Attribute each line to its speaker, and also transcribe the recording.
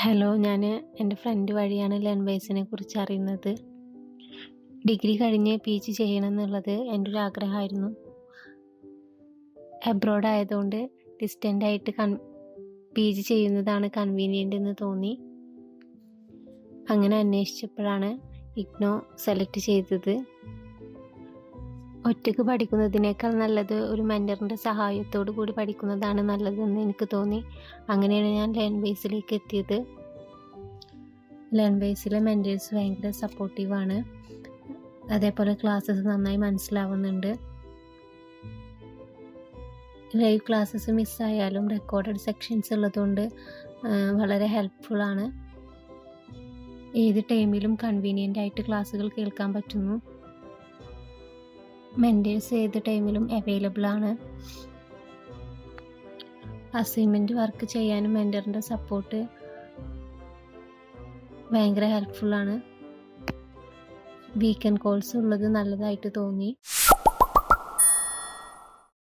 Speaker 1: Hello ഞാൻ എന്റെ front വഴിയാണ് ലേൺ കുറിച്ച് അറിയുന്നത്. ഡിഗ്രി കഴിഞ്ഞ് പി ജി ചെയ്യണം എന്നുള്ളത് എന്റെ ഒരു ആഗ്രഹമായിരുന്നു. അബ്രോഡ് ആയതുകൊണ്ട് ഡിസ്റ്റന്റ് ആയിട്ട് കൺ പി ജി ചെയ്യുന്നതാണ് കൺവീനിയന്റ് എന്ന് തോന്നി. അങ്ങനെ അന്വേഷിച്ചപ്പോഴാണ് ഇഗ്നോ സെലക്ട് ചെയ്തത്. ഒറ്റയ്ക്ക് പഠിക്കുന്നതിനേക്കാൾ നല്ലത് ഒരു മെന്ററിന്റെ സഹായത്തോടു കൂടി പഠിക്കുന്നതാണ് നല്ലതെന്ന് എനിക്ക് തോന്നി. അങ്ങനെയാണ് ഞാൻ ലേൺ ബേസിലേക്ക് എത്തിയത്. ലേൺ ബേസിലെ മെന്റേഴ്സ് ഭയങ്കര സപ്പോർട്ടീവാണ് അതേപോലെ ക്ലാസ്സസ് നന്നായി മനസ്സിലാവുന്നുണ്ട്. ലൈവ് ക്ലാസ്സസ് മിസ്സായാലും റെക്കോർഡഡ് സെക്ഷൻസ് ഉള്ളതുകൊണ്ട് വളരെ വളരെ ഹെൽപ്ഫുള്ളാണ് ഏത് ടൈമിലും കൺവീനിയന്റ് ആയിട്ട് ക്ലാസ്സുകൾ കേൾക്കാൻ പറ്റുന്നു. മെന്റേഴ്സ് ഏത് ടൈമിലും അവൈലബിൾ ആണ്. അസൈൻമെന്റ് വർക്ക് ചെയ്യാനും മെന്ററിന്റെ സപ്പോർട്ട് ഭയങ്കര ഹെൽപ്ഫുള്ളാണ് വീക്കെൻഡ് കോൾസ് ഉള്ളത് നല്ലതായിട്ട് തോന്നി.